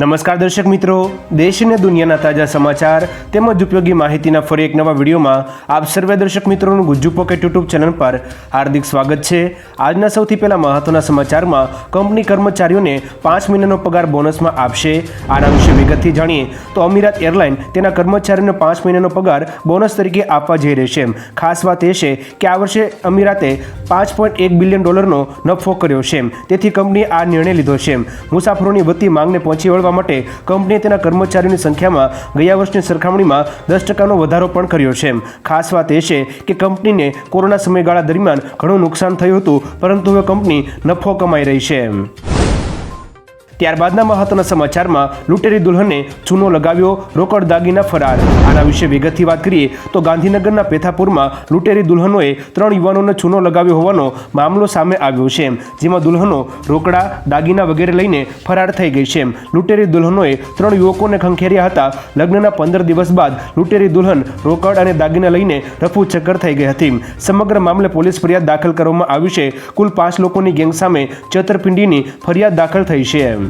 નમસ્કાર દર્શક મિત્રો, દેશ અને દુનિયાના તાજા સમાચાર તેમજ ઉપયોગી માહિતીના ફરી એક નવા વિડીયોમાં આપ સર્વે દર્શક મિત્રોનું ગુજ્જુ પોકેટ યુટ્યુબ ચેનલ પર હાર્દિક સ્વાગત છે. આજના સૌથી પહેલા મહત્વના સમાચારમાં કંપની કર્મચારીઓને પાંચ મહિનાનો પગાર બોનસમાં આપશે. આના વિશે વિગતથી જાણીએ તો અમીરાત એરલાઇન તેના કર્મચારીઓને પાંચ મહિનાનો પગાર બોનસ તરીકે આપવા જઈ રહી છે. ખાસ વાત એ છે કે આ વર્ષે અમીરાતે પાંચ પોઈન્ટ એક બિલિયન ડોલરનો નફો કર્યો છે. તેથી કંપનીએ આ નિર્ણય લીધો છે. મુસાફરોની વધતી માંગને પહોંચી વળવા માટે કંપનીએ તેના કર્મચારીઓની સંખ્યામાં ગયા વર્ષની સરખામણીમાં દસ ટકાનો વધારો પણ કર્યો છે. ખાસ વાત એ છે કે કંપનીને કોરોના સમયગાળા દરમિયાન ઘણું નુકસાન થયું હતું, પરંતુ હવે કંપની નફો કમાઈ રહી છે. ત્યારબાદના મહત્વના સમાચારમાં લૂંટેરી દુલ્હને ચૂનો લગાવ્યો, રોકડ દાગીના ફરાર. આના વિશે વિગતથી વાત કરીએ તો ગાંધીનગરના પેથાપુરમાં લૂંટેરી દુલ્હનોએ ત્રણ યુવાનોને ચૂનો લગાવ્યો હોવાનો મામલો સામે આવ્યો છે, જેમાં દુલ્હનો રોકડા, દાગીના વગેરે લઈને ફરાર થઈ ગઈ છે. લૂંટેરી દુલ્હનોએ ત્રણ યુવકોને ખંખેર્યા હતા. લગ્નના પંદર દિવસ બાદ લૂંટેરી દુલ્હન રોકડ અને દાગીના લઈને રફુ ચક્કર થઈ ગઈ હતી. સમગ્ર મામલે પોલીસ ફરિયાદ દાખલ કરવામાં આવી છે. કુલ પાંચ લોકોની ગેંગ સામે છેતરપિંડીની ફરિયાદ દાખલ થઈ છે.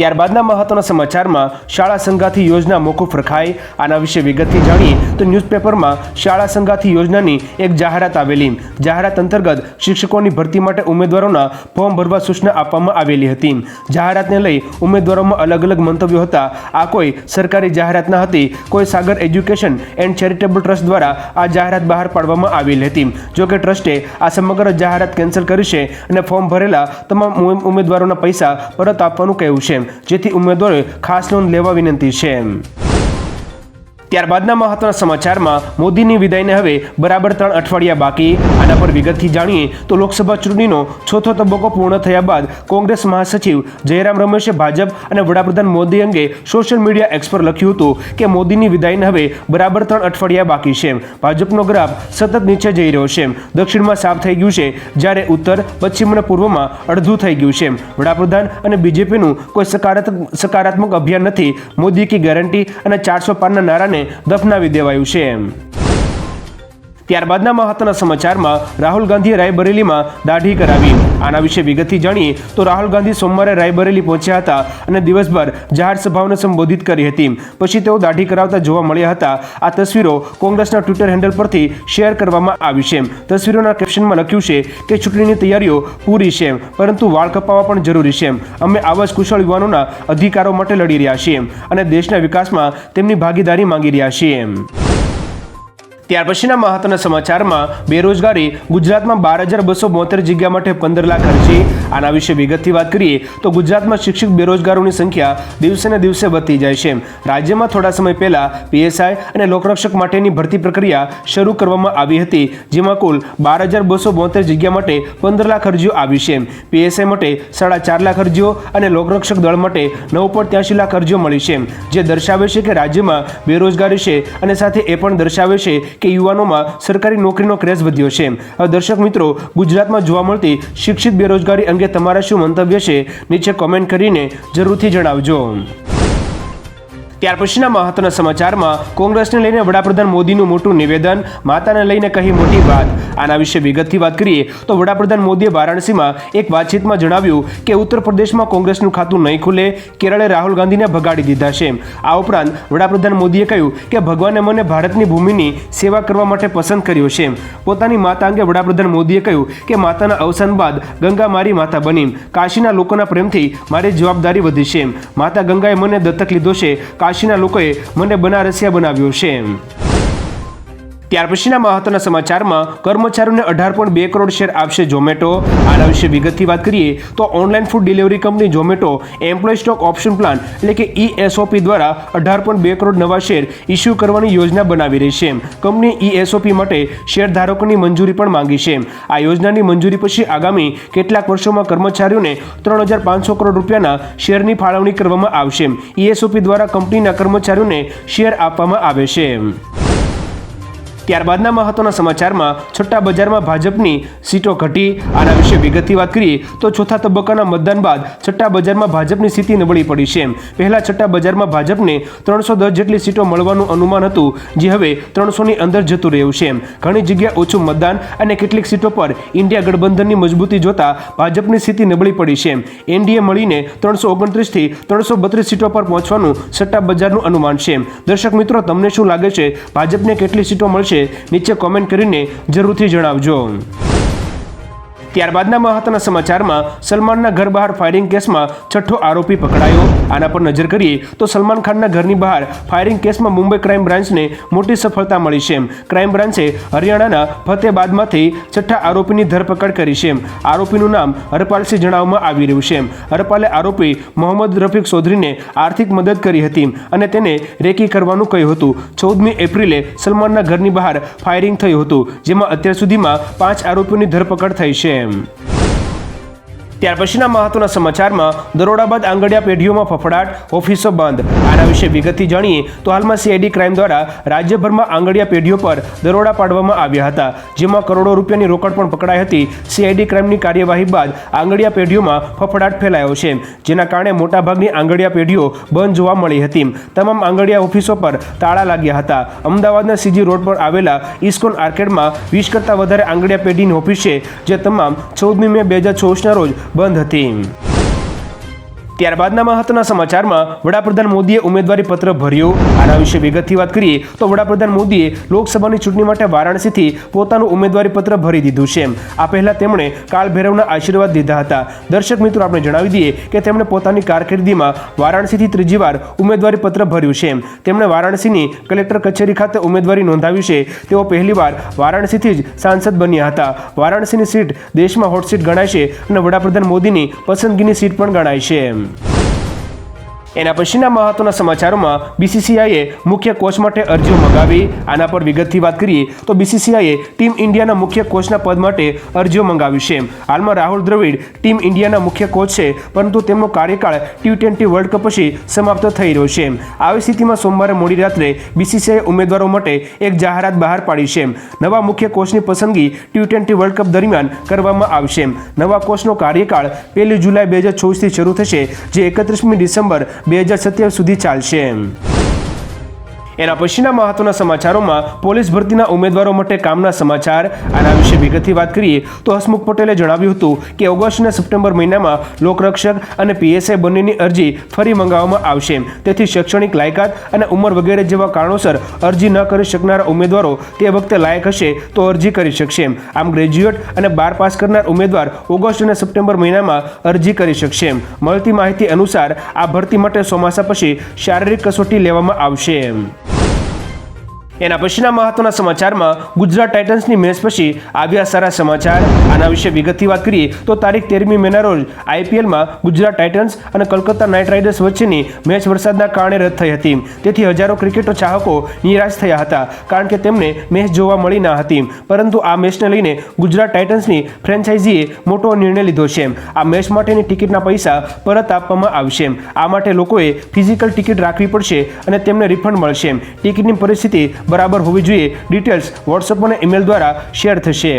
ત્યારબાદના મહત્વના સમાચારમાં શાળા સંગાથી યોજના મોકૂફ રખાઈ. આના વિશે વિગતથી જાણીએ તો ન્યૂઝપેપરમાં શાળા સંગાથી યોજનાની એક જાહેરાત આવેલી. જાહેરાત અંતર્ગત શિક્ષકોની ભરતી માટે ઉમેદવારોના ફોર્મ ભરવા સૂચના આપવામાં આવેલી હતી. જાહેરાતને લઈ ઉમેદવારોમાં અલગ અલગ મંતવ્યો હતા. આ કોઈ સરકારી જાહેરાત ન હતી. કોઈ Sagar education and charitable trust દ્વારા આ જાહેરાત બહાર પાડવામાં આવેલી હતી. જોકે ટ્રસ્ટે આ સમગ્ર જાહેરાત કેન્સલ કરી છે અને ફોર્મ ભરેલા તમામ ઉમેદવારોના પૈસા પરત આપવાનું કહ્યું છે. જેથી ઉમેદવારોએ ખાસ નોંધ લેવા વિનંતી છે. ત્યારબાદના મહત્વના સમાચારમાં મોદીની વિદાયને હવે બરાબર ત્રણ અઠવાડિયા બાકી. આના પર વિગતથી જાણીએ તો લોકસભા ચૂંટણીનો ચોથો તબક્કો પૂર્ણ થયા બાદ કોંગ્રેસ મહાસચિવ જયરામ રમેશે ભાજપ અને વડાપ્રધાન મોદી અંગે સોશિયલ મીડિયા એક્સ લખ્યું હતું કે મોદીની વિદાયને હવે બરાબર ત્રણ અઠવાડિયા બાકી છે. ભાજપનો ગ્રાફ સતત નીચે જઈ રહ્યો છે. દક્ષિણમાં સાફ થઈ ગયું છે, જ્યારે ઉત્તર, પશ્ચિમ અને પૂર્વમાં અડધું થઈ ગયું છે. વડાપ્રધાન અને બીજેપીનું કોઈ સકારાત્મક સકારાત્મક અભિયાન નથી. મોદી કી ગેરંટી અને ચારસો પારના નારાને દફનાવી દેવાયું છે. ત્યારબાદના મહત્વના સમાચારમાં રાહુલ ગાંધીએ રાયબરેલીમાં દાઢી કરાવી. આના વિશે વિગતથી જાણીએ તો રાહુલ ગાંધી સોમવારે રાયબરેલી પહોંચ્યા હતા અને દિવસભર જાહેર સભાઓને સંબોધિત કરી હતી. પછી તેઓ દાઢી કરાવતા જોવા મળ્યા હતા. આ તસવીરો કોંગ્રેસના ટ્વિટર હેન્ડલ પરથી શેર કરવામાં આવી છે. તસવીરોના કેપ્શનમાં લખ્યું છે કે ચૂંટણીની તૈયારીઓ પૂરી છે, પરંતુ વાળ કપાવવા પણ જરૂરી છે. અમે આવા જ કુશળ યુવાનોના અધિકારો માટે લડી રહ્યા છીએ અને દેશના વિકાસમાં તેમની ભાગીદારી માંગી રહ્યા છીએ. ત્યાર પછીના મહત્વના સમાચારમાં બેરોજગારી ગુજરાતમાં બાર હજાર બસો બોતેર જગ્યા માટે પંદર લાખ અરજી. આના વિશે વિગતથી વાત કરીએ તો ગુજરાતમાં શિક્ષિત બેરોજગારોની સંખ્યા દિવસે ને દિવસે વધતી જાય છે. રાજ્યમાં થોડા સમય પહેલા પીએસઆઈ અને લોકરક્ષક માટેની ભરતી પ્રક્રિયા શરૂ કરવામાં આવી હતી, જેમાં કુલ બાર હજાર બસો બોતેર જગ્યા માટે પંદર લાખ અરજીઓ આવી છે. પીએસઆઈ માટે સાડા ચાર લાખ અરજીઓ અને લોકરક્ષક દળ માટે નવ પોઈન્ટ ત્યાસી લાખ અરજીઓ મળી છે. જે દર્શાવે છે કે રાજ્યમાં બેરોજગારી છે અને સાથે એ પણ દર્શાવે છે કે યુવાનોમાં સરકારી નોકરીનો ક્રેઝ વધ્યો છે. હવે દર્શક મિત્રો, ગુજરાતમાં જોવા મળતી શિક્ષિત બેરોજગારી અંગે તમારા શું મંતવ્ય છે? નીચે કોમેન્ટ કરીને જરૂરથી જણાવજો. ત્યાર પછીના મહત્વના સમાચારમાં કોંગ્રેસને લઈને વડાપ્રધાન મોદીનું મોટું નિવેદન, માતાને લઈને કહી મોટી વાત. આના વિશે વિગતથી વાત કરીએ તો વડાપ્રધાન મોદીએ વારાણસીમાં એક વાતચીતમાં જણાવ્યું કે ઉત્તર પ્રદેશમાં કોંગ્રેસનું ખાતું નહીં ખુલે, કેરળે રાહુલ ગાંધીને ભગાડી દીધા છે. આ ઉપરાંત વડાપ્રધાન મોદીએ કહ્યું કે ભગવાને મને ભારતની ભૂમિની સેવા કરવા માટે પસંદ કર્યો છે. પોતાની માતા અંગે વડાપ્રધાન મોદીએ કહ્યું કે માતાના અવસાન બાદ ગંગા મારી માતા બની. કાશીના લોકોના પ્રેમથી મારી જવાબદારી વધી છે. માતા ગંગાએ મને દત્તક લીધો છે. કાશીના લોકોએ મને બનારસિયા બનાવ્યો છે. ત્યાર પછીના મહત્વના સમાચારમાં કર્મચારીઓને અઢાર પોઈન્ટ બે કરોડ શેર આપશે ઝોમેટો. આના વિશે વિગતથી વાત કરીએ તો online food delivery company Zomato employee stock option plan એટલે કે ઈએસઓપી દ્વારા અઢાર પોઈન્ટ બે કરોડ નવા શેર ઇસ્યુ કરવાની યોજના બનાવી રહી છે. કંપની ઈએસઓપી માટે શેર ધારકોની મંજૂરી પણ માંગી છે. આ યોજનાની મંજૂરી પછી આગામી કેટલાક વર્ષોમાં કર્મચારીઓને ત્રણ હજાર પાંચસો કરોડ રૂપિયાના શેરની ફાળવણી કરવામાં આવશે. ઈએસઓપી દ્વારા કંપનીના કર્મચારીઓને શેર આપવામાં આવે છે. ત્યારબાદના મહત્વના સમાચારમાં છોટા બજારમાં ભાજપની સીટો ઘટી. આના વિશે વિગતથી વાત કરીએ તો ચોથા તબક્કાના મતદાન બાદ છઠ્ઠા બજારમાં ભાજપની સ્થિતિ નબળી પડી છે. પહેલા છઠ્ઠા બજારમાં ભાજપને ત્રણસો દસ જેટલી સીટો મળવાનું અનુમાન હતું, જે હવે ત્રણસોની અંદર જતું રહ્યું છે. ઘણી જગ્યા ઓછું મતદાન અને કેટલીક સીટો પર ઇન્ડિયા ગઠબંધનની મજબૂતી જોતા ભાજપની સ્થિતિ નબળી પડી છે. એનડીએ મળીને ત્રણસો ઓગણત્રીસથી ત્રણસો બત્રીસ સીટો પર પહોંચવાનું સટ્ટા બજારનું અનુમાન છે. દર્શક મિત્રો, તમને શું લાગે છે? ભાજપને કેટલી સીટો મળશે? નીચે કોમેન્ટ કરીને જરૂરથી જણાવજો. ત્યારબાદના મહત્વના સમાચારમાં સલમાનના ઘર બહાર ફાયરિંગ કેસમાં છઠ્ઠો આરોપી પકડાયો. આના પર નજર કરીએ તો સલમાન ખાનના ઘરની બહાર ફાયરિંગ કેસમાં મુંબઈ ક્રાઇમ બ્રાન્ચને મોટી સફળતા મળી છે ક્રાઇમ બ્રાન્ચે હરિયાણાના ફતેબાદમાંથી છઠ્ઠા આરોપીની ધરપકડ કરી છે આરોપીનું નામ હરપાલસિંહ જણાવવામાં આવી રહ્યું છે હરપાલે આરોપી મોહમ્મદ રફીક ચૌધરીને આર્થિક મદદ કરી હતી અને તેને રેકી કરવાનું કહ્યું હતું. ચૌદમી એપ્રિલે સલમાનના ઘરની બહાર ફાયરિંગ થયું હતું, જેમાં અત્યાર સુધીમાં પાંચ આરોપીઓની ધરપકડ થઈ છે game. ત્યાર પછીના મહત્વના સમાચારમાં દરોડા બાદ આંગડિયા પેઢીઓમાં ફફડાટ, ઓફિસો બંધ. આના વિશે વિગતથી જાણીએ તો હાલમાં સીઆઈડી ક્રાઇમ દ્વારા રાજ્યભરમાં આંગડિયા પેઢીઓ પર દરોડા પાડવામાં આવ્યા હતા, જેમાં કરોડો રૂપિયાની રોકડ પણ પકડાઈ હતી. સીઆઈડી ક્રાઇમની કાર્યવાહી બાદ આંગડિયા પેઢીઓમાં ફફડાટ ફેલાયો છે, જેના કારણે મોટાભાગની આંગડિયા પેઢીઓ બંધ જોવા મળી હતી. તમામ આંગડિયા ઓફિસો પર તાળા લાગ્યા હતા. અમદાવાદના સીજી રોડ પર આવેલા ઇસ્કોન આર્કેડમાં વીસ કરતાં વધારે આંગડિયા પેઢીની ઓફિસ છે જે તમામ ચૌદમી મે બે હજાર ચોવીસના રોજ બંધ હતી. ત્યારબાદના મહત્વના સમાચારમાં વડાપ્રધાન મોદીએ ઉમેદવારી પત્ર ભર્યું. આના વિશે વિગતથી વાત કરીએ, તો વડાપ્રધાન મોદીએ લોકસભાની ચૂંટણી માટે વારાણસીથી પોતાનું ઉમેદવારી પત્ર ભરી દીધું છે આ પહેલા તેમણે કાલ ભૈરવના આશીર્વાદ દીધા હતા. દર્શક મિત્રો, આપણે જણાવી દઈએ કે તેમણે પોતાની કારકિર્દીમાં વારાણસીથી ત્રીજી વાર ઉમેદવારી પત્ર ભર્યું છે તેમણે વારાણસીની કલેક્ટર કચેરી ખાતે ઉમેદવારી નોંધાવી છે. તેઓ પહેલીવાર વારાણસીથી જ સાંસદ બન્યા હતા. વારાણસીની સીટ દેશમાં હોટ સીટ ગણાય છે અને વડાપ્રધાન મોદીની પસંદગીની સીટ પણ ગણાય છે soon. એના પછીના મહત્વના સમાચારોમાં બીસીસીઆઈએ મુખ્ય કોચ માટે અરજીઓ મંગાવી, આના પર વિગતથી વાત કરીએ તો બીસીસીઆઈએ ટીમ ઇન્ડિયાના મુખ્ય કોચના પદ માટે અરજીઓ મંગાવી છે. હાલમાં રાહુલ દ્રવિડ ટીમ ઇન્ડિયાના મુખ્ય કોચ છે, પરંતુ તેમનો કાર્યકાળ ટી ટ્વેન્ટી વર્લ્ડ કપ પછી સમાપ્ત થઈ રહ્યો છે. આવી સ્થિતિમાં સોમવારે મોડી રાત્રે બીસીસીઆઈ ઉમેદવારો માટે એક જાહેરાત બહાર પાડી છે. નવા મુખ્ય કોચની પસંદગી ટી ટ્વેન્ટી વર્લ્ડ કપ દરમિયાન કરવામાં આવશે નવા કોચનો કાર્યકાળ પહેલી જુલાઈ બે હજાર ચોવીસથી શરૂ થશે, જે એકત્રીસમી ડિસેમ્બર બે હજાર સત્યાવીસ સુધી ચાલશે એના પછીના મહત્વના સમાચારોમાં પોલીસ ભરતીના ઉમેદવારો માટે કામના સમાચાર. આના વિશે વિગતથી વાત કરીએ તો હસમુખ પટેલે જણાવ્યું હતું કે ઓગસ્ટ અને સપ્ટેમ્બર મહિનામાં લોકરક્ષક અને પીએસઆઈ બંનેની અરજી ફરી મંગાવવામાં આવશે. તેથી શૈક્ષણિક લાયકાત અને ઉંમર વગેરે જેવા કારણોસર અરજી ન કરી શકનારા ઉમેદવારો તે વખતે લાયક હશે તો અરજી કરી શકશે. આમ ગ્રેજ્યુએટ અને બાર પાસ કરનાર ઉમેદવાર ઓગસ્ટ અને સપ્ટેમ્બર મહિનામાં અરજી કરી શકશે. મળતી માહિતી અનુસાર આ ભરતી માટે ચોમાસા પછી શારીરિક કસોટી લેવામાં આવશે. એના પછીના મહત્વના સમાચારમાં ગુજરાત ટાઇટન્સની મેચ પછી આવ્યા સારા સમાચાર. આના વિશે વિગતથી વાત કરીએ તો તારીખ તેરમી મેના રોજ આઈપીએલમાં ગુજરાત ટાઇટન્સ અને કોલકાતા નાઇટ રાઇડર્સ વચ્ચેની મેચ વરસાદના કારણે રદ થઈ હતી. તેથી હજારો ક્રિકેટર ચાહકો નિરાશ થયા હતા કારણ કે તેમને મેચ જોવા મળી ન હતી. પરંતુ આ મેચને લઈને ગુજરાત ટાઇટન્સની ફ્રેન્ચાઇઝીએ મોટો નિર્ણય લીધો છે. આ મેચ માટેની ટિકિટના પૈસા પરત આપવામાં આવશે. આ માટે લોકોએ ફિઝિકલ ટિકિટ રાખવી પડશે અને તેમને રિફંડ મળશે. ટિકિટની પરિસ્થિતિ બરાબર હોવી જોઈએ. ડિટેલ્સ વોટ્સઅપ અને ઈમેલ દ્વારા શેર થશે.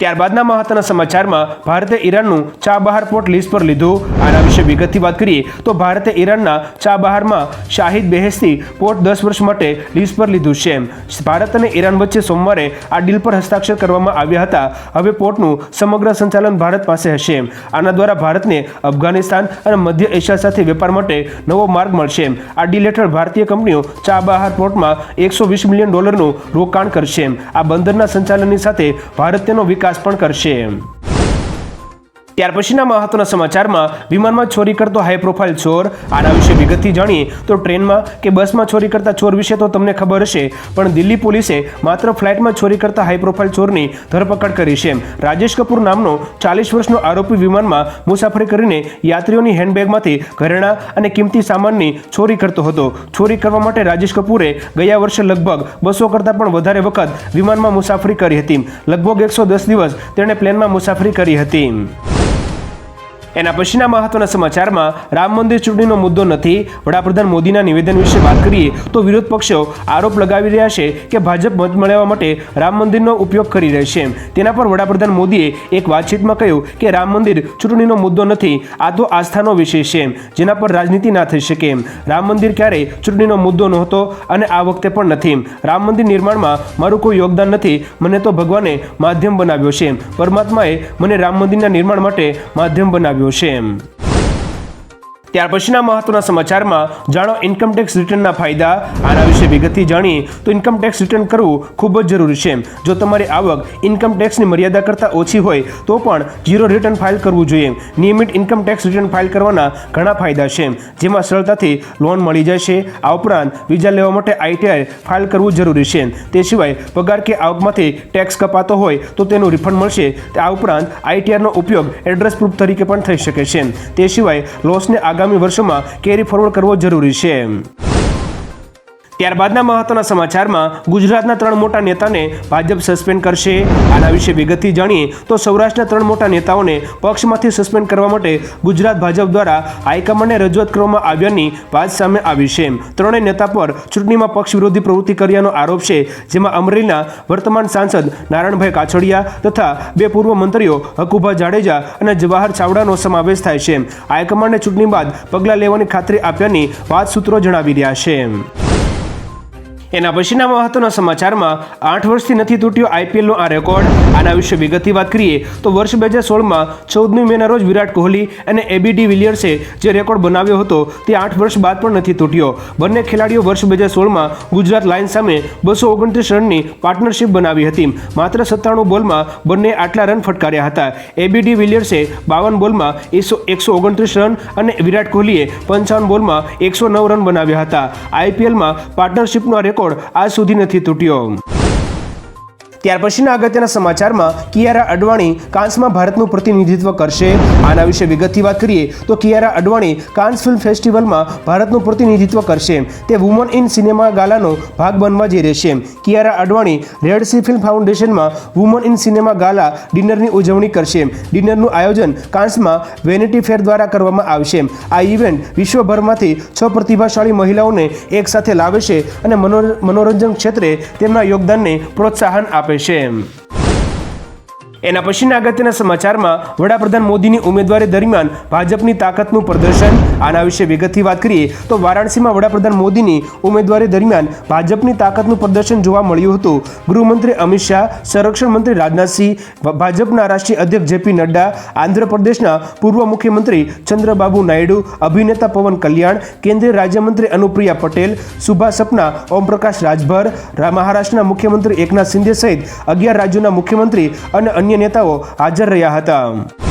ત્યારબાદના મહત્વના સમાચારમાં ભારતે ઈરાનનું ચાબહાર પોર્ટ લીઝ પર લીધું. આના વિશે વિગતથી વાત કરીએ તો ભારતે ઈરાનના ચાબહારમાં શાહિદ બેહેસ્તી પોર્ટ દસ વર્ષ માટે લીઝ પર લીધું છે. ભારત અને ઈરાન વચ્ચે સોમવારે આ ડીલ પર હસ્તાક્ષર કરવામાં આવ્યા હતા. હવે પોર્ટનું સમગ્ર સંચાલન ભારત પાસે હશે. આના દ્વારા ભારતને અફઘાનિસ્તાન અને મધ્ય એશિયા સાથે વેપાર માટે નવો માર્ગ મળશે. આ ડીલ હેઠળ ભારતીય કંપનીઓ ચાબહાર પોર્ટમાં એકસો વીસ મિલિયન ડોલરનું રોકાણ કરશે. આ બંદરના સંચાલનની સાથે ભારત તેનો વિકાસ પણ કરશે ત્યાર પછીના મહત્વના સમાચારમાં વિમાનમાં ચોરી કરતો હાઈ પ્રોફાઇલ ચોર, આના વિશે વિગતથી જાણીએ તો ટ્રેનમાં કે બસમાં ચોરી કરતા ચોર વિશે તો તમને ખબર હશે, પણ દિલ્હી પોલીસે માત્ર ફ્લાઇટમાં ચોરી કરતા હાઈ પ્રોફાઇલ ચોરની ધરપકડ કરી છે. રાજેશ કપૂર નામનો ચાલીસ વર્ષનો આરોપી વિમાનમાં મુસાફરી કરીને યાત્રીઓની હેન્ડબેગમાંથી ઘરેણાં અને કિંમતી સામાનની ચોરી કરતો હતો. ચોરી કરવા માટે રાજેશ કપૂરે ગયા વર્ષે લગભગ બસો કરતાં પણ વધારે વખત વિમાનમાં મુસાફરી કરી હતી. લગભગ એકસો દસ દિવસ તેણે પ્લેનમાં મુસાફરી કરી હતી. એના પછીના મહત્વના સમાચારમાં રામ મંદિર ચૂંટણીનો મુદ્દો નથી. વડાપ્રધાન મોદીના નિવેદન વિશે વાત કરીએ તો વિરોધ પક્ષો આરોપ લગાવી રહ્યા છે કે ભાજપ મત મેળવવા માટે રામ મંદિરનો ઉપયોગ કરી રહી છે. તેના પર વડાપ્રધાન મોદીએ એક વાતચીતમાં કહ્યું કે રામ મંદિર ચૂંટણીનો મુદ્દો નથી, આ તો આસ્થાનો વિષય છે, જેના પર રાજનીતિ ના થઈ શકે. રામ મંદિર ક્યારેય ચૂંટણીનો મુદ્દો નહોતો અને આ વખતે પણ નથી. રામ મંદિર નિર્માણમાં મારું કોઈ યોગદાન નથી, મને તો ભગવાને માધ્યમ બનાવ્યો છે. પરમાત્માએ મને રામ મંદિરના નિર્માણ માટે માધ્યમ બનાવ્યો છે ત્યાર પછીના મહત્વના સમાચારમાં જાણો ઇન્કમ ટેક્સ રિટર્નના ફાયદા, આના વિશે વિગતથી જાણીએ તો ઇન્કમ ટેક્સ રિટર્ન કરવું ખૂબ જ જરૂરી છે. જો તમારી આવક ઇન્કમ ટેક્સની મર્યાદા કરતાં ઓછી હોય, તો પણ જીરો રિટર્ન ફાઇલ કરવું જોઈએ. નિયમિત ઇન્કમ ટેક્સ રિટર્ન ફાઇલ કરવાના ઘણા ફાયદા છે. જેમાં સરળતાથી લોન મળી છે આ ઉપરાંત વિઝા લેવા માટે આઈટીઆઈ ફાઇલ કરવું જરૂરી છે. તે સિવાય પગાર કે આવકમાંથી ટેક્સ કપાતો હોય, તો તેનું રિફંડ મળશે. આ ઉપરાંત આઈટીઆરનો ઉપયોગ એડ્રેસ પ્રૂફ તરીકે પણ થઈ શકે છે. તે સિવાય લોસને આગામી વર્ષોમાં કેરી ફોરવર્ડ કરવો જરૂરી છે. ત્યારબાદના મહત્વના સમાચારમાં ગુજરાતના ત્રણ મોટા નેતાને ભાજપ સસ્પેન્ડ કરશે. આના વિશે વિગતથી જાણીએ તો સૌરાષ્ટ્રના ત્રણ મોટા નેતાઓને પક્ષમાંથી સસ્પેન્ડ કરવા માટે ગુજરાત ભાજપ દ્વારા હાઈકમાન્ડને રજૂઆત કરવામાં આવ્યાની વાત સામે આવી છે. ત્રણેય નેતા પર ચૂંટણીમાં પક્ષ વિરોધી પ્રવૃત્તિ કર્યાનો આરોપ છે, જેમાં અમરેલીના વર્તમાન સાંસદ નારાયણભાઈ કાછડિયા તથા બે પૂર્વ મંત્રીઓ હકુભા જાડેજા અને જવાહર ચાવડાનો સમાવેશ થાય છે. હાઈકમાન્ડને ચૂંટણી બાદ પગલાં લેવાની ખાતરી આપ્યાની વાત સૂત્રો જણાવી રહ્યા છે. એના પછીના મહત્વના સમાચારમાં આઠ વર્ષથી નથી તૂટ્યો આઈપીએલનો આ રેકોર્ડ. આના વિશે વિગતની વાત કરીએ તો વર્ષ બે હજાર સોળમાં ચૌદમી મેના રોજ વિરાટ કોહલી અને એબીડી વિલિયર્સે જે રેકોર્ડ બનાવ્યો હતો તે આઠ વર્ષ બાદ પણ નથી તૂટ્યો. બંને ખેલાડીઓ વર્ષ બે હજાર સોળમાં ગુજરાત લાયન્સ સામે બસો ઓગણત્રીસ રનની પાર્ટનરશિપ બનાવી હતી. માત્ર સત્તાણું બોલમાં બંને આટલા રન ફટકાર્યા હતા. એબીડી વિલિયર્સે બાવન બોલમાં એકસો એકસો ઓગણત્રીસ રન અને વિરાટ કોહલીએ પંચાવન બોલમાં એકસો નવ રન બનાવ્યા હતા. આઈપીએલમાં પાર્ટનરશિપનો આ રેકોર્ડ આજ સુધી નથી તૂટ્યો. ત્યાર પછીના અગત્યના સમાચારમાં કિયારા અડવાણી કાન્સમાં ભારતનું પ્રતિનિધિત્વ કરશે. આના વિશે વિગતથી વાત કરીએ તો કિયારા અડવાણી કાન્સ ફિલ્મ ફેસ્ટિવલમાં ભારતનું પ્રતિનિધિત્વ કરશે. તે વુમન ઇન સિનેમા ગાલાનો ભાગ બનવા જઈ રહેશે. Kiara Advani Red Sea film ફાઉન્ડેશનમાં women in cinema gala ડિનરની ઉજવણી કરશે. ડિનરનું આયોજન કાન્સમાં વેનિટી ફેર દ્વારા કરવામાં આવશે. આ ઇવેન્ટ વિશ્વભરમાંથી છ પ્રતિભાશાળી મહિલાઓને એકસાથે લાવે છે અને મનો- મનોરંજન ક્ષેત્રે તેમના યોગદાનને પ્રોત્સાહન આપે છે એના પછીના અગત્યના સમાચારમાં વડાપ્રધાન મોદીની ઉમેદવારી દરમિયાન ભાજપની તાકાતનું પ્રદર્શન. આના વિશે વિગતથી વાત કરીએ તો વારાણસીમાં વડાપ્રધાન મોદીની ઉમેદવારી દરમિયાન ભાજપની તાકાતનું પ્રદર્શન જોવા મળ્યું હતું. ગૃહમંત્રી અમિત શાહ, સંરક્ષણ મંત્રી રાજનાથસિંહ ભાજપના રાષ્ટ્રીય અધ્યક્ષ જેપી નડ્ડા, આંધ્રપ્રદેશના પૂર્વ મુખ્યમંત્રી ચંદ્રબાબુ નાયડુ, અભિનેતા પવન કલ્યાણ, કેન્દ્રીય રાજ્યમંત્રી અનુપ્રિયા પટેલ, સુભાષ સપના, ઓમપ્રકાશ રાજભર મહારાષ્ટ્રના મુખ્યમંત્રી એકનાથ શિંદે સહિત અગિયાર રાજ્યોના મુખ્યમંત્રી અને અન્ય નેતાઓ હાજર રહ્યા હતા.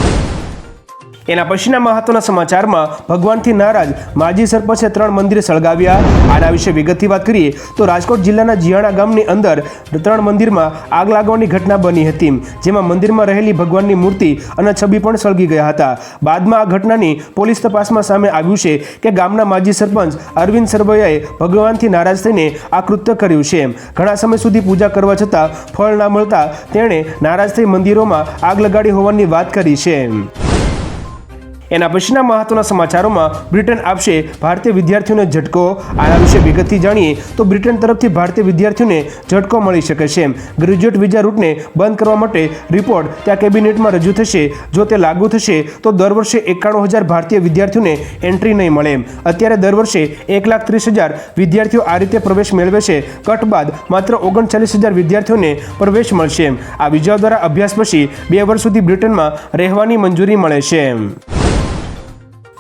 એના પછીના મહત્વના સમાચારમાં ભગવાનથી નારાજ માજી સરપંચે ત્રણ મંદિર સળગાવ્યા. આના વિશે વિગતથી વાત કરીએ તો રાજકોટ જિલ્લાના જીયાણા ગામની અંદર ત્રણ મંદિરમાં આગ લાગવાની ઘટના બની હતી. જેમાં મંદિરમાં રહેલી ભગવાનની મૂર્તિ અને છબી પણ સળગી ગયા હતા. બાદમાં આ ઘટનાની પોલીસ તપાસમાં સામે આવ્યું છે કે ગામના માજી સરપંચ અરવિંદ સરવૈયાએ ભગવાનથી નારાજ થઈને આ કૃત્ય કર્યું છે. ઘણા સમય સુધી પૂજા કરવા છતાં ફળ ના મળતા તેણે નારાજ થઈ મંદિરોમાં આગ લગાડી હોવાની વાત કરી છે. એના પછીના મહત્વના સમાચારોમાં બ્રિટન આપશે ભારતીય વિદ્યાર્થીઓને ઝટકો. આના વિશે વિગતથી જાણીએ તો બ્રિટન તરફથી ભારતીય વિદ્યાર્થીઓને ઝટકો મળી શકે છે. ગ્રેજ્યુએટ વિઝા રૂટને બંધ કરવા માટે રિપોર્ટ ત્યાં કેબિનેટમાં રજૂ થશે. જો તે લાગુ થશે, તો દર વર્ષે એકાણું હજાર ભારતીય વિદ્યાર્થીઓને એન્ટ્રી નહીં મળે અત્યારે દર વર્ષે એક લાખ ત્રીસ હજાર વિદ્યાર્થીઓ આ રીતે પ્રવેશ મેળવે છે. કટ બાદ માત્ર ઓગણચાલીસ હજાર વિદ્યાર્થીઓને પ્રવેશ મળશે આ વિઝા દ્વારા અભ્યાસ પછી બે વર્ષ સુધી બ્રિટનમાં રહેવાની મંજૂરી મળે છે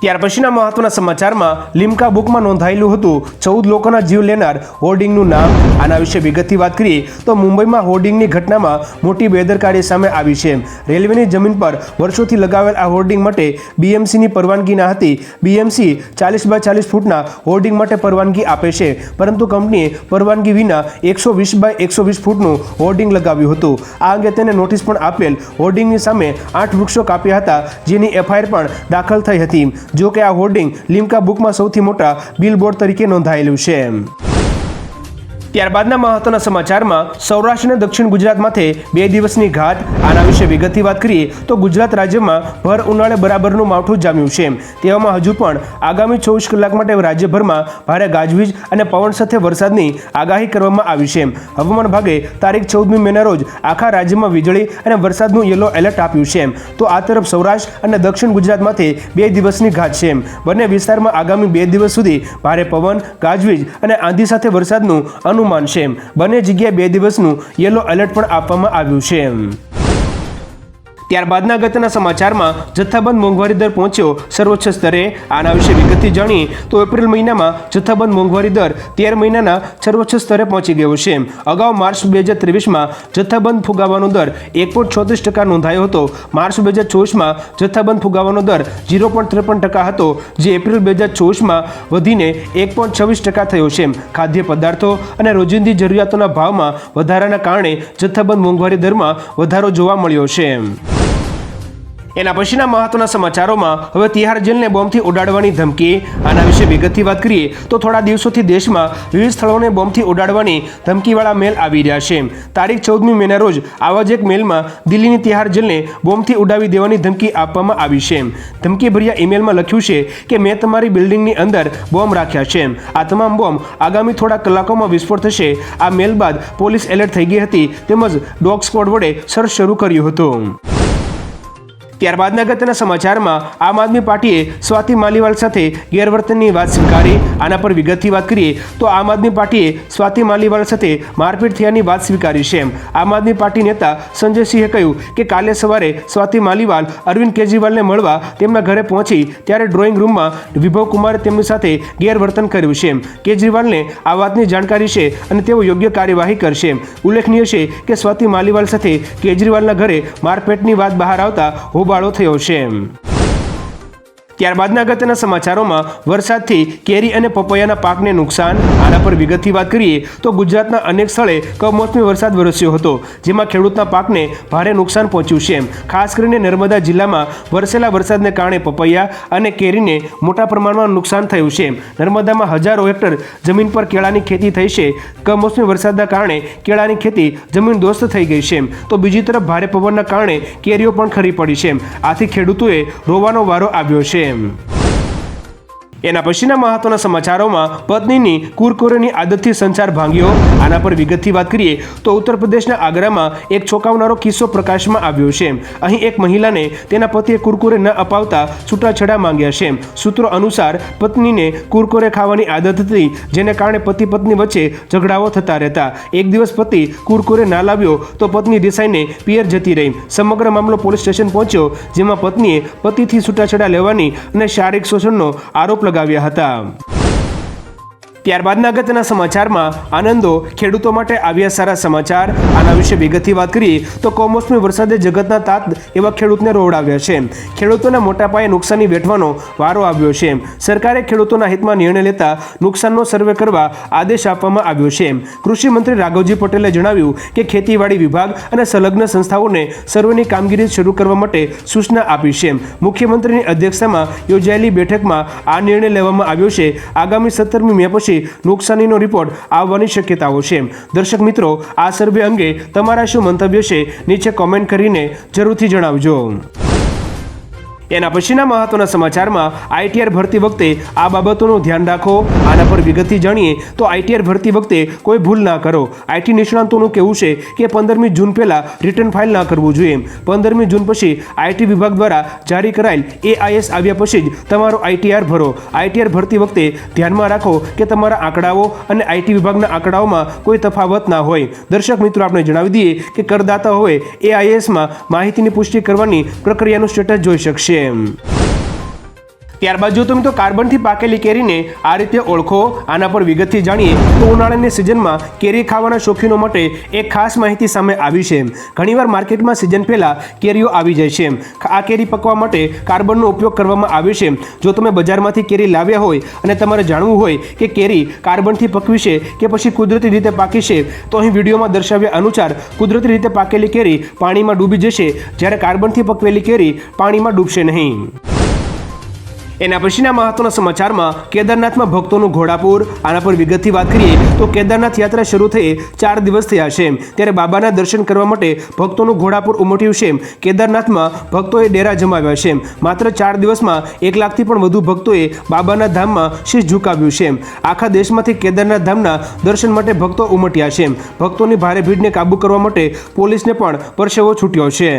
ત્યાર પછીના મહત્વના સમાચારમાં લિમ્કા બુકમાં નોંધાયેલું હતું, ચૌદ લોકોના જીવ લેનાર હોર્ડિંગનું નામ. આના વિશે વિગતથી વાત કરીએ, તો મુંબઈમાં હોર્ડિંગની ઘટનામાં મોટી બેદરકારી સામે આવી છે. રેલવેની જમીન પર વર્ષોથી લગાવેલ આ હોર્ડિંગ માટે બીએમસીની પરવાનગી ના હતી. બીએમસી ચાલીસ બાય ચાલીસ ફૂટના હોર્ડિંગ માટે પરવાનગી આપે છે, પરંતુ કંપનીએ પરવાનગી વિના એકસો વીસ બાય એકસો વીસ ફૂટનું હોર્ડિંગ લગાવ્યું હતું. આ અંગે તેને નોટિસ પણ આપેલ હોર્ડિંગની સામે આઠ વૃક્ષો કાપ્યા હતા, જેની એફઆઈઆર પણ દાખલ થઈ હતી. જો કે આ હોર્ડિંગ લિમ્કા બુકમાં સૌથી મોટા બિલબોર્ડ તરીકે નોંધાયેલું છે. ત્યારબાદના મહત્વના સમાચારમાં સૌરાષ્ટ્ર અને દક્ષિણ ગુજરાત માટે બે દિવસની ઘાત. આના વિશે વિગતથી વાત કરીએ તો ગુજરાત રાજ્યમાં ભર ઉનાળે બરાબરનું માવઠું જામ્યું છે. તેવામાં હજુ પણ આગામી ચોવીસ કલાક માટે રાજ્યભરમાં ભારે ગાજવીજ અને પવન સાથે વરસાદની આગાહી કરવામાં આવી છે. હવામાન ભાગે તારીખ ચૌદમી મેના રોજ આખા રાજ્યમાં વીજળી અને વરસાદનું યલો એલર્ટ આપ્યું છે. તો આ તરફ સૌરાષ્ટ્ર અને દક્ષિણ ગુજરાતમાંથી બે દિવસની ઘાત છે. બંને વિસ્તારમાં આગામી બે દિવસ સુધી ભારે પવન, ગાજવીજ અને આંધી સાથે વરસાદનું અનુમાન છે બંને જગ્યાએ બે દિવસનું યલો એલર્ટ પણ આપવામાં આવ્યું છે ત્યારબાદના અગત્યના સમાચારમાં જથ્થાબંધ મોંઘવારી દર પહોંચ્યો સર્વોચ્ચ સ્તરે. આના વિશે વિગતથી જાણીએ તો એપ્રિલ મહિનામાં જથ્થાબંધ મોંઘવારી દર તેર મહિનાના સર્વોચ્ચ સ્તરે પહોંચી ગયો છે. અગાઉ માર્ચ બે હજાર ત્રેવીસમાં જથ્થાબંધ ફુગાવાનો દર એક પોઈન્ટ ચોત્રીસ ટકા નોંધાયો હતો. માર્ચ બે હજાર ચોવીસમાં જથ્થાબંધ ફુગાવાનો દર ઝીરો પોઈન્ટ ત્રેપન ટકા હતો, જે એપ્રિલ બે હજાર ચોવીસમાં વધીને એક પોઈન્ટ છવ્વીસ ટકા થયો છે. ખાદ્ય પદાર્થો અને રોજિંદી જરૂરિયાતોના ભાવમાં વધારાના કારણે જથ્થાબંધ મોંઘવારી દરમાં વધારો જોવા મળ્યો છે. એના પછીના મહત્વના સમાચારોમાં, હવે તિહાર જેલને બોમ્બથી ઉડાડવાની ધમકી, આના વિશે વિગતથી વાત કરીએ, તો થોડા દિવસોથી દેશમાં વિવિધ સ્થળોને બોમ્બથી ઉડાડવાની ધમકીવાળા મેલ આવી રહ્યા છે. તારીખ ચૌદમી મેના રોજ, આવા જ એક મેલમાં દિલ્હીની તિહાર જેલને બોમ્બથી ઉડાવી દેવાની ધમકી આપવામાં આવી છે. ધમકીભર્યા ઈમેલમાં લખ્યું છે કે, મેં તમારી બિલ્ડિંગની અંદર બોમ્બ રાખ્યા છે. આ તમામ બોમ્બ આગામી થોડા કલાકોમાં વિસ્ફોટ થશે. આ મેલ બાદ પોલીસ એલર્ટ થઈ ગઈ હતી, તેમજ ડોગ સ્ક્વોડ વડે સર્ચ શરૂ કર્યું હતું. ત્યારબાદના અગત્યના સમાચારમાં આમ આદમી પાર્ટીએ સ્વાતિ માલીવાલ સાથે ગેરવર્તનની વાત સ્વીકારી. આના પર વિગતથી વાત કરીએ તો આમ આદમી પાર્ટીએ સ્વાતિ માલીવાલ સાથે મારપીટ થયાની વાત સ્વીકારી છે આમ આદમી પાર્ટી નેતા સંજયસિંહે કહ્યું કે કાલે સવારે સ્વાતિ માલીવાલ અરવિંદ કેજરીવાલને મળવા તેમના ઘરે પહોંચી ત્યારે ડ્રોઈંગ રૂમમાં વિભવ કુમારે તેમની સાથે ગેરવર્તન કર્યું છે કેજરીવાલને આ વાતની જાણકારી છે અને તેઓ યોગ્ય કાર્યવાહી કરશે ઉલ્લેખનીય છે કે સ્વાતિ માલીવાલ સાથે કેજરીવાલના ઘરે મારપેટની વાત બહાર આવતા હોબાળો થયો છે. ત્યારબાદના અગત્યના સમાચારોમાં વરસાદથી કેરી અને પપૈયાના પાકને નુકસાન, આના પર વિગતથી વાત કરીએ તો ગુજરાતના અનેક સ્થળે કમોસમી વરસાદ વરસ્યો હતો, જેમાં ખેડૂતના પાકને ભારે નુકસાન પહોંચ્યું છે ખાસ કરીને નર્મદા જિલ્લામાં વરસેલા વરસાદને કારણે પપૈયા અને કેરીને મોટા પ્રમાણમાં નુકસાન થયું છે નર્મદામાં હજારો હેક્ટર જમીન પર કેળાની ખેતી થઈ છે. કમોસમી વરસાદના કારણે કેળાની ખેતી જમીન દોસ્ત થઈ ગઈ છે તો બીજી તરફ ભારે પવનના કારણે કેરીઓ પણ ખરી પડી છે આથી ખેડૂતોએ રોવાનો વારો આવ્યો છે game. એના પછીના મહત્વના સમાચારોમાં પત્નીની કુરકુરેની આદતથી સંસાર ભાંગ્યો. આના પર વિગતથી વાત કરીએ તો ઉત્તર પ્રદેશના આગ્રામાં એક ચોંકાવનારો કિસ્સો પ્રકાશમાં આવ્યો છે. અહીં એક મહિલાને તેના પતિએ કુરકુરે ન અપાવતા છૂટાછેડા માંગ્યા છે. સૂત્રો અનુસાર પત્નીને કુરકુરે ખાવાની આદત હતી, જેને કારણે પતિ પત્ની વચ્ચે ઝઘડાઓ થતા રહેતા. એક દિવસ પતિ કુરકુરે ના લાવ્યો તો પત્ની રિસાઈને પિયર જતી રહી. સમગ્ર મામલો પોલીસ સ્ટેશન પહોંચ્યો, જેમાં પત્નીએ પતિથી છૂટાછેડા લેવાની અને શારીરિક શોષણનો આરોપ લગાવ્યા હતા. ત્યારબાદના અગત્યના સમાચારમાં આનંદો ખેડૂતો માટે આવ્યા સારા સમાચાર. આના વિશે વિગતથી વાત કરીએ તો કમોસમી વરસાદે જગતના તાત એવા ખેડૂતને રોવડાવ્યા છે. ખેડૂતોને મોટા પાયે નુકસાની વેઠવાનો વારો આવ્યો છે. સરકારે ખેડૂતોના હિતમાં નિર્ણય લેતા નુકસાનનો સર્વે કરવા આદેશ આપવામાં આવ્યો છે. કૃષિ મંત્રી રાઘવજી પટેલે જણાવ્યું કે ખેતીવાડી વિભાગ અને સંલગ્ન સંસ્થાઓને સર્વેની કામગીરી શરૂ કરવા માટે સૂચના આપી છે. મુખ્યમંત્રીની અધ્યક્ષતામાં યોજાયેલી બેઠકમાં આ નિર્ણય લેવામાં આવ્યો છે. આગામી સત્તરમી મે પછી નુકસાનીનો રિપોર્ટ આવવાની શક્યતાઓ છે. દર્શક મિત્રો, આ સર્વે અંગે તમારા શું મંતવ્ય છે? નીચે કોમેન્ટ કરીને જરૂરથી જણાવજો. એના પછીના મહત્વના સમાચારમાં આઈટીઆર ભરતી વખતે આ બાબતોનું ધ્યાન રાખો. આના પર વિગતથી જાણીએ તો આઈટીઆર ભરતી વખતે કોઈ ભૂલ ના કરો. આઈટી નિષ્ણાંતોનું કહેવું છે કે પંદરમી જૂન પહેલાં રિટર્ન ફાઇલ ના કરવું જોઈએ પંદરમી જૂન પછી આઈટી વિભાગ દ્વારા જારી કરાયેલ એઆઈએસ આવ્યા પછી જ તમારો આઈટીઆર ભરો. આઈટીઆર ભરતી વખતે ધ્યાનમાં રાખો કે તમારા આંકડાઓ અને આઈટી વિભાગના આંકડાઓમાં કોઈ તફાવત ના હોય. દર્શક મિત્રો, આપણે જણાવી દઈએ કે કરદાતા હોય એઆઈએસમાં માહિતીની પુષ્ટિ કરવાની પ્રક્રિયાનું સ્ટેટસ જોઈ શકશે. game. ત્યારબાદ જો તમે તો કાર્બનથી પાકેલી કેરીને આ રીતે ઓળખો, આના પર વિગતથી જાણીએ, તો ઉનાળાની સિઝનમાં કેરી ખાવાના શોખીનો માટે એક ખાસ માહિતી સામે આવી છે. ઘણીવાર માર્કેટમાં સિઝન પહેલાં કેરીઓ આવી જાય છે. આ કેરી પકવા માટે કાર્બનનો ઉપયોગ કરવામાં આવે છે. જો તમે બજારમાંથી કેરી લાવ્યા હોય અને તમારે જાણવું હોય કે કેરી કાર્બનથી પકવી છે કે પછી કુદરતી રીતે પાકી છે, તો અહીં વિડીયોમાં દર્શાવ્યા અનુસાર કુદરતી રીતે પાકેલી કેરી પાણીમાં ડૂબી જશે. જ્યારે કાર્બનથી પકવેલી કેરી પાણીમાં ડૂબશે નહીં. એના પછીના મહત્વના સમાચારમાં કેદારનાથમાં ભક્તોનું ઘોડાપુર, આના પર વિગતથી વાત કરીએ તો કેદારનાથ યાત્રા શરૂ થઈ ચાર દિવસ થયા છે. ત્યારે બાબાના દર્શન કરવા માટે ભક્તોનું ઘોડાપુર ઉમટ્યું છે. કેદારનાથમાં ભક્તોએ ડેરા જમાવ્યા છે. માત્ર ચાર દિવસમાં એક લાખથી પણ વધુ ભક્તોએ બાબાના ધામમાં શીશ ઝુકાવ્યું છે. આખા દેશમાંથી કેદારનાથ ધામના દર્શન માટે ભક્તો ઉમટ્યા છે. ભક્તોની ભારે ભીડને કાબૂ કરવા માટે પોલીસને પણ પરસેવો છૂટ્યો છે.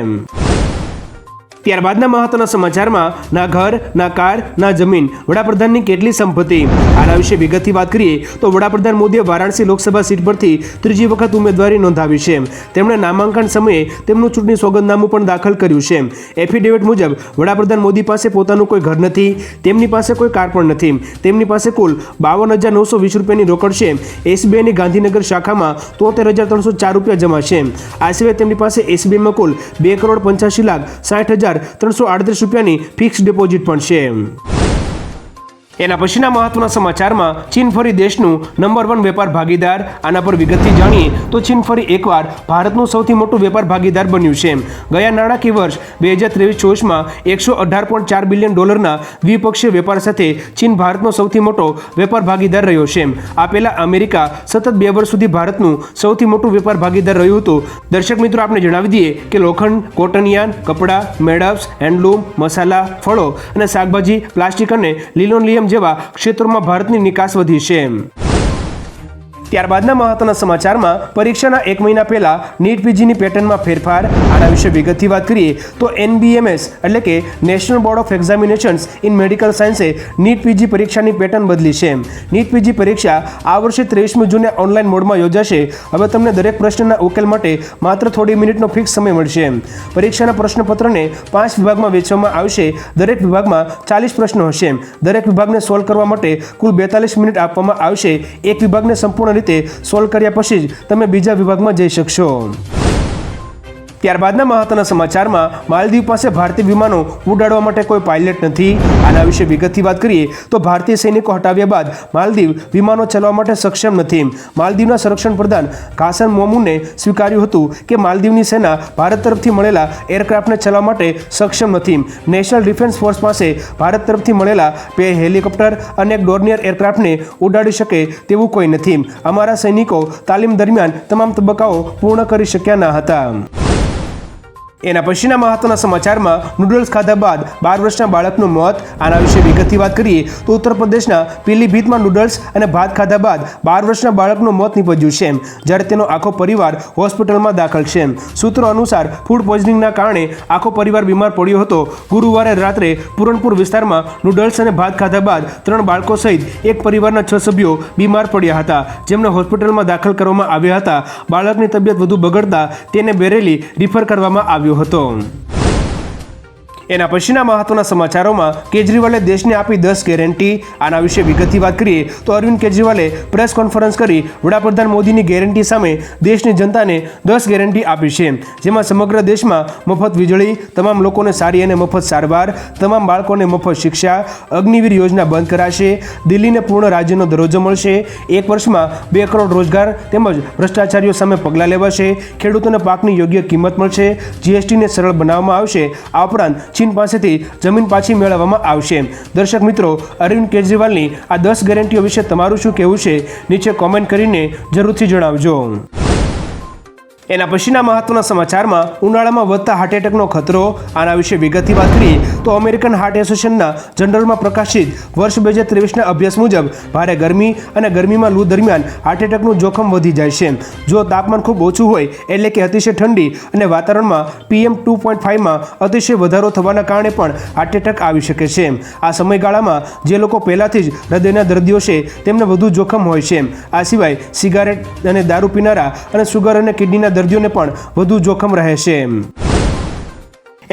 ત્યારબાદના મહત્વના સમાચારમાં, ના ઘર, ના કાર, ના જમીન, વડાપ્રધાનની કેટલી સંપત્તિ? આના વિશે વિગતથી વાત કરીએ, તો વડાપ્રધાન મોદીએ વારાણસી લોકસભા સીટ પરથી ત્રીજી વખત ઉમેદવારી નોંધાવી છે. તેમણે નામાંકન સમયે તેમનું ચૂંટણી સોગંદનામું પણ દાખલ કર્યું છે. એફિડેવિટ મુજબ, વડાપ્રધાન મોદી પાસે પોતાનું કોઈ ઘર નથી, તેમની પાસે કોઈ કાર પણ નથી. તેમની પાસે કુલ બાવન હજાર નવસો વીસ રૂપિયાની રોકડ છે. એસબીઆઈની ગાંધીનગર શાખામાં તોતેર હજાર ત્રણસો ચાર રૂપિયા જમા છે. આ સિવાય તેમની પાસે એસબીઆઈમાં કુલ બે કરોડ પંચ્યાસી લાખ સાઠ હજાર ત્રણસો આડત્રીસ રૂપિયાની ફિક્સ ડિપોઝિટ પણ છે. એના પછીના મહત્વના સમાચારમાં ચીન ફરી દેશનું નંબર વન વેપાર ભાગીદાર, આના પર વિગતથી જાણીએ તો ચીન ફરી એકવાર ભારતનું સૌથી મોટું વેપાર ભાગીદાર બન્યું છે. ગયા નાણાકીય વર્ષ બે હજાર ત્રેવીસ ચોવીસમાં એકસો અઢાર પોઈન્ટ ચાર બિલિયન ડોલરના દ્વિપક્ષીય વેપાર સાથે ચીન ભારતનો સૌથી મોટો વેપાર ભાગીદાર રહ્યો છે. આ પહેલાં અમેરિકા સતત બે વર્ષ સુધી ભારતનું સૌથી મોટું વેપાર ભાગીદાર રહ્યું હતું. દર્શક મિત્રો આપણે જણાવી દઈએ કે લોખંડ કોટનયાન કપડાં મેડવ્સ હેન્ડલૂમ, મસાલા, ફળો અને શાકભાજી, પ્લાસ્ટિક અને લિનોલિયમ જેવા ક્ષેત્રોમાં ભારતની નિકાસ વધી છે. ત્યારબાદના મહત્વના સમાચારમાં પરીક્ષાના એક મહિના પહેલા નીટ પીજીની પેટર્નમાં ફેરફાર, આના વિશે વિગતથી વાત કરીએ તો એનબીએમએસ એટલે કે national board of examinations in medical સાયન્સે NEET PG પરીક્ષાની પેટર્ન બદલી છે. નીટ પીજી પરીક્ષા આ વર્ષે ત્રેવીસમી જૂને ઓનલાઈન મોડમાં યોજાશે. હવે તમને દરેક પ્રશ્નના ઉકેલ માટે માત્ર થોડી મિનિટનો ફિક્સ સમય મળશે. પરીક્ષાના પ્રશ્નપત્રને પાંચ વિભાગમાં વેચવામાં આવશે. દરેક વિભાગમાં ચાલીસ પ્રશ્નો હશે. દરેક વિભાગને સોલ્વ કરવા માટે કુલ બેતાલીસ મિનિટ આપવામાં આવશે. એક વિભાગને સંપૂર્ણ રીતે સોલ્વ કર્યા પછી જ તમે બીજા વિભાગમાં જઈ શકશો. ત્યારબાદના મહત્વના સમાચારમાં માલદીવ પાસે ભારતીય વિમાનો ઉડાડવા માટે કોઈ પાયલટ નથી. આના વિશે વિગતથી વાત કરીએ તો ભારતીય સૈનિકો હટાવ્યા બાદ માલદીવ વિમાનો ચલાવવા માટે સક્ષમ નથી. માલદીવના સંરક્ષણ પ્રધાન કાસન મોમુને સ્વીકાર્યું હતું કે માલદીવની સેના ભારત તરફથી મળેલા એરક્રાફ્ટને ચલાવવા માટે સક્ષમ નથી. નેશનલ ડિફેન્સ ફોર્સ પાસે ભારત તરફથી મળેલા બે હેલિકોપ્ટર અને એક ડોર્નિયર એરક્રાફ્ટને ઉડાડી શકે તેવું કોઈ નથી. અમારા સૈનિકો તાલીમ દરમિયાન તમામ તબક્કાઓ પૂર્ણ કરી શક્યા ન હતા. એના પછીના મહત્વના સમાચારમાં નૂડલ્સ ખાધા બાદ બાર વર્ષના બાળકનું મોત. આના વિશે વિગતથી વાત કરીએ તો ઉત્તર પ્રદેશના પીલીભીતમાં નૂડલ્સ અને ભાત ખાધા બાદ બાર વર્ષના બાળકનું મોત નીપજ્યું છે જ્યારે તેનો આખો પરિવાર હોસ્પિટલમાં દાખલ છે સૂત્રો અનુસાર ફૂડ પોઈઝનિંગના કારણે આખો પરિવાર બીમાર પડ્યો હતો. ગુરુવારે રાત્રે પૂરણપુર વિસ્તારમાં નૂડલ્સ અને ભાત ખાધા બાદ ત્રણ બાળકો સહિત એક પરિવારના છ સભ્યો બીમાર પડ્યા હતા. જેમને હોસ્પિટલમાં દાખલ કરવામાં આવ્યા હતા. બાળકની તબિયત વધુ બગડતા તેને બેરેલી રિફર કરવામાં આવ્યો હતો એના પછીના મહત્વના સમાચારોમાં કેજરીવાલે દેશને આપી દસ ગેરંટી. આના વિશે વિગતથી વાત કરીએ તો અરવિંદ કેજરીવાલે પ્રેસ કોન્ફરન્સ કરી વડાપ્રધાન મોદીની ગેરંટી સામે દેશની જનતાને દસ ગેરંટી આપી છે. જેમાં સમગ્ર દેશમાં મફત વીજળી, તમામ લોકોને સારી અને મફત સારવાર, તમામ બાળકોને મફત શિક્ષા, અગ્નિવીર યોજના બંધ કરાશે, દિલ્હીને પૂર્ણ રાજ્યનો દરજ્જો મળશે, એક વર્ષમાં બે કરોડ રોજગાર તેમજ ભ્રષ્ટાચારીઓ સામે પગલાં લેવાશે, ખેડૂતોને પાકની યોગ્ય કિંમત મળશે, જીએસટીને સરળ બનાવવામાં આવશે, આ ઉપરાંત ચીન પાસેથી જમીન પાછી મેળવવામાં આવશે. દર્શક મિત્રો, અરવિંદ કેજરીવાલની આ દસ ગેરંટીઓ વિશે તમારું શું કહેવું છે? નીચે કોમેન્ટ કરીને જરૂરથી જણાવજો. એના પછીના મહત્વના સમાચારમાં ઉનાળામાં વધતા હાર્ટ એટેકનો ખતરો, આના વિશે વિગતથી વાત કરીએ તો અમેરિકન હાર્ટ એસોસિએશનના જનરલમાં પ્રકાશિત વર્ષ બે હજાર ત્રેવીસના અભ્યાસ મુજબ ભારે ગરમી અને ગરમીમાં લૂ દરમિયાન હાર્ટ એટેકનું જોખમ વધી જાય છે. જો તાપમાન ખૂબ ઓછું હોય, એટલે કે અતિશય ઠંડી અને વાતાવરણમાં પીએમ ટુ પોઈન્ટ ફાઇવમાં અતિશય વધારો થવાના કારણે પણ હાર્ટ એટેક આવી શકે છે. આ સમયગાળામાં જે લોકો પહેલાંથી જ હૃદયના દર્દીઓ છે, તેમને વધુ જોખમ હોય છે. આ સિવાય સિગારેટ અને દારૂ પીનારા અને સુગર અને કિડનીના દર્દીઓને પણ વધુ જોખમ રહે છે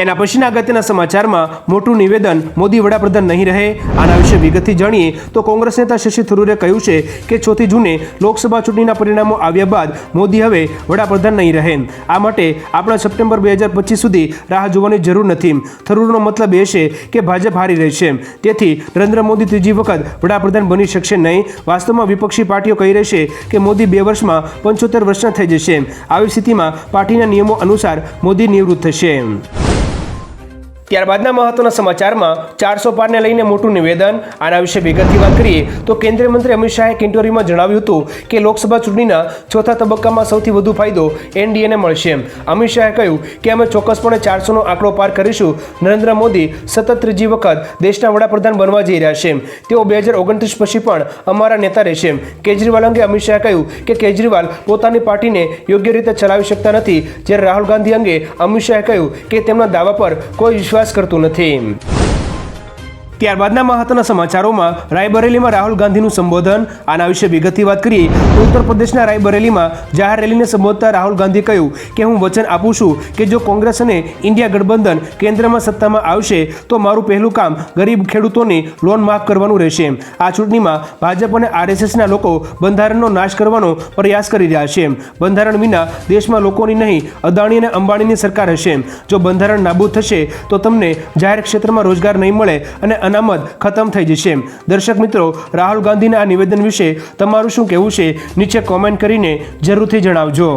એના પછીના અગત્યના સમાચારમાં મોટું નિવેદન મોદી વડાપ્રધાન નહીં રહે, આના વિશે વિગતથી જાણીએ તો કોંગ્રેસ નેતા શશી થરૂરે કહ્યું છે કે ચોથી જૂને લોકસભા ચૂંટણીના પરિણામો આવ્યા બાદ મોદી હવે વડાપ્રધાન નહીં રહે. આ માટે આપણે સપ્ટેમ્બર બે હજાર પચીસ સુધી રાહ જોવાની જરૂર નથી. થરૂરનો મતલબ એ છે કે ભાજપ હારી રહી છે. તેથી નરેન્દ્ર મોદી ત્રીજી વખત વડાપ્રધાન બની શકશે નહીં. વાસ્તવમાં વિપક્ષી પાર્ટીઓ કહી રહી છે કે મોદી બે વર્ષમાં પંચોતેર વર્ષના થઈ જશે. આવી સ્થિતિમાં પાર્ટીના નિયમો અનુસાર મોદી નિવૃત્ત થશે. ત્યારબાદના મહત્વના સમાચારમાં ચારસો પારને લઈને મોટું નિવેદન, આના વિશે વિગતથી વાત કરીએ, તો કેન્દ્રીય મંત્રી અમિત શાહે કિન્ટોરીમાં જણાવ્યું હતું કે લોકસભા ચૂંટણીના ચોથા તબક્કામાં સૌથી વધુ ફાયદો એનડીએને મળશે અમિત શાહે કહ્યું કે અમે ચોક્કસપણે ચારસોનો આંકડો પાર કરીશું. નરેન્દ્ર મોદી સતત ત્રીજી વખત દેશના વડાપ્રધાન બનવા જઈ રહ્યા છે તેઓ બે હજાર ઓગણત્રીસ પછી પણ અમારા નેતા રહેશે કેજરીવાલ અંગે અમિત શાહે કહ્યું કે કેજરીવાલ પોતાની પાર્ટીને યોગ્ય રીતે ચલાવી શકતા નથી. જ્યારે રાહુલ ગાંધી અંગે અમિત શાહે કહ્યું કે તેમના દાવા પર કોઈ વિશ્વાસ કરતું નથી. ત્યારબાદના મહત્વના સમાચારોમાં રાયબરેલીમાં રાહુલ ગાંધીનું સંબોધન. આના વિશે વિગતથી વાત કરીએ તો ઉત્તર પ્રદેશના રાયબરેલીમાં જાહેર રેલીને સંબોધતા રાહુલ ગાંધીએ કહ્યું કે, હું વચન આપું છું કે જો કોંગ્રેસ અને ઇન્ડિયા ગઠબંધન કેન્દ્રમાં સત્તામાં આવશે, તો મારું પહેલું કામ ગરીબ ખેડૂતોને લોન માફ કરવાનું રહેશે. આ ચૂંટણીમાં ભાજપ અને આરએસએસના લોકો બંધારણનો નાશ કરવાનો પ્રયાસ કરી રહ્યા છે. બંધારણ વિના દેશમાં લોકોની નહીં, અદાણી અને અંબાણીની સરકાર હશે. જો બંધારણ નાબૂદ થશે, તો તમને જાહેર ક્ષેત્રમાં રોજગાર નહીં મળે અને અનામત ખતમ થઈ જશે. દર્શક મિત્રો, રાહુલ ગાંધીના આ નિવેદન વિશે તમારું શું કહેવું છે? નીચે કોમેન્ટ કરીને જરૂરથી જણાવજો.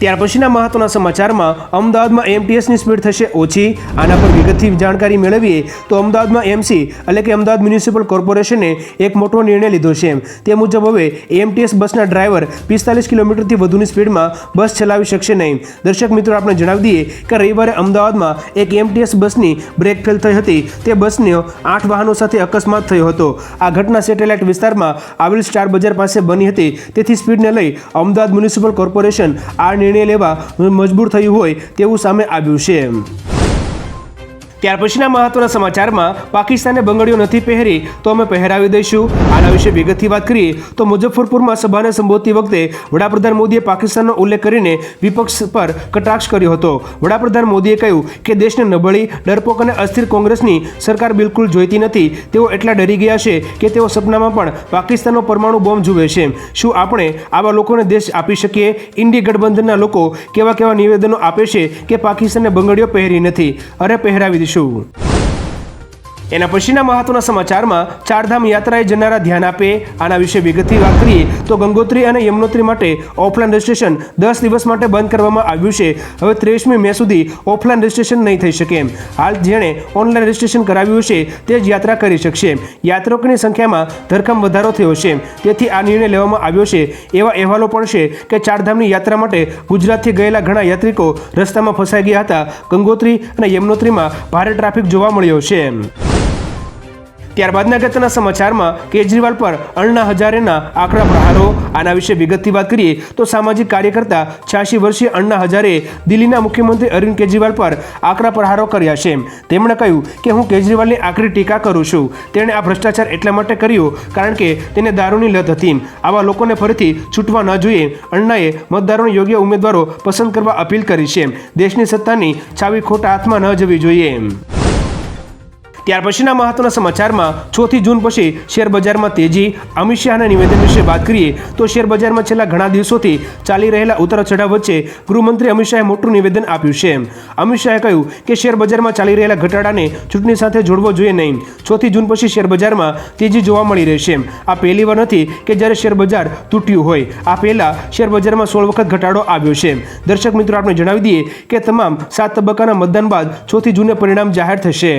ત્યાર પછીના મહત્વના સમાચારમાં અમદાવાદમાં એમટીએસની સ્પીડ થશે ઓછી, આના પર વિગતથી જાણકારી મેળવીએ તો અમદાવાદમાં એમસી એટલે કે અમદાવાદ મ્યુનિસિપલ કોર્પોરેશને એક મોટો નિર્ણય લીધો છે. તે મુજબ હવે એમટીએસ બસના ડ્રાઈવર પિસ્તાલીસ કિલોમીટરથી વધુની સ્પીડમાં બસ ચલાવી શકશે નહીં. દર્શક મિત્રો, આપણે જણાવી દઈએ કે રવિવારે અમદાવાદમાં એક એમટીએસ બસની બ્રેક ફેલ થઈ હતી. તે બસનો આઠ વાહનો સાથે અકસ્માત થયો હતો. આ ઘટના સેટેલાઇટ વિસ્તારમાં આવેલ સ્ટાર બજાર પાસે બની હતી. તેથી સ્પીડને લઈ અમદાવાદ મ્યુનિસિપલ કોર્પોરેશન આ નિર્ણય લેવા મજબૂર થયું હોય તેવું સામે આવ્યું છે. ત્યાર પછીના મહત્વના સમાચારમાં પાકિસ્તાને બંગડીઓ નથી પહેરી તો અમે પહેરાવી દઈશું. આના વિશે વિગતથી વાત કરીએ તો મુઝફ્ફરપુરમાં સભાને સંબોધતી વખતે વડાપ્રધાન મોદીએ પાકિસ્તાનનો ઉલ્લેખ કરીને વિપક્ષ પર કટાક્ષ કર્યો હતો. વડાપ્રધાન મોદીએ કહ્યું કે દેશને નબળી, ડરપોક અને અસ્થિર કોંગ્રેસની સરકાર બિલકુલ જોઈતી નથી. તેઓ એટલા ડરી ગયા છે કે તેઓ સપનામાં પણ પાકિસ્તાનનો પરમાણુ બોમ્બ જુએ છે. શું આપણે આવા લોકોને દેશ આપી શકીએ? ઇન્ડી ગઠબંધનના લોકો કેવા કેવા નિવેદનો આપે છે કે પાકિસ્તાનને બંગડીઓ પહેરી નથી? અરે, પહેરાવી દઈશું એના પછીના મહત્વના સમાચારમાં ચારધામ યાત્રાએ જનારા ધ્યાન આપે, આના વિશે વિગતથી વાત કરીએ તો ગંગોત્રી અને યમનોત્રી માટે ઓફલાઈન રજિસ્ટ્રેશન દસ દિવસ માટે બંધ કરવામાં આવ્યું છે. હવે ત્રેવીસમી મે સુધી ઓફલાઈન રજિસ્ટ્રેશન નહીં થઈ શકે હાલ જેણે ઓનલાઈન રજિસ્ટ્રેશન કરાવ્યું છે તે જ યાત્રા કરી શકશે યાત્રિકોની સંખ્યામાં ધરખમ વધારો થયો છે તેથી આ નિર્ણય લેવામાં આવ્યો છે. એવા અહેવાલો પણ છે કે ચારધામની યાત્રા માટે ગુજરાતથી ગયેલા ઘણા યાત્રિકો રસ્તામાં ફસાઈ ગયા હતા. ગંગોત્રી અને યમનોત્રીમાં ભારે ટ્રાફિક જોવા મળ્યો છે ત્યારબાદના અગત્યના સમાચારમાં કેજરીવાલ પર અણના હજારેના આકરા પ્રહારો. આના વિશે વિગતથી વાત કરીએ તો સામાજિક કાર્યકર્તા છ્યાસી વર્ષીય અણના હજારે દિલ્હીના મુખ્યમંત્રી અરવિંદ કેજરીવાલ પર આકરા પ્રહારો કર્યા છે. તેમણે કહ્યું કે હું કેજરીવાલની આકરી ટીકા કરું છું. તેણે આ ભ્રષ્ટાચાર એટલા માટે કર્યો કારણ કે તેને દારૂની લત હતી. આવા લોકોને ફરીથી છૂટવા ન જોઈએ. અણ્ણાએ મતદારોને યોગ્ય ઉમેદવારો પસંદ કરવા અપીલ કરી છે. દેશની સત્તાની છાવી ખોટા હાથમાં ન જવી જોઈએ. ત્યાર પછીના મહત્વના સમાચારમાં ચોથી જૂન પછી શેરબજારમાં તેજી. અમિત શાહના નિવેદન વિશે વાત કરીએ તો શેરબજારમાં છેલ્લા ઘણા દિવસોથી ચાલી રહેલા ઉતાર ચઢાવ વચ્ચે ગૃહમંત્રી અમિત શાહે મોટું નિવેદન આપ્યું છે. અમિત શાહે કહ્યું કે શેર બજારમાં ચાલી રહેલા ઘટાડાને ચૂંટણી સાથે જોડવો જોઈએ નહીં. ચોથી જૂન પછી શેરબજારમાં તેજી જોવા મળી રહેશે આ પહેલી વાર નથી કે જ્યારે શેર બજાર તૂટ્યું હોય. આ પહેલાં શેરબજારમાં સોળ વખત ઘટાડો આવ્યો છે. દર્શક મિત્રો આપણે જણાવી દઈએ કે તમામ સાત તબક્કાના મતદાન બાદ ચોથી જૂને પરિણામ જાહેર થશે.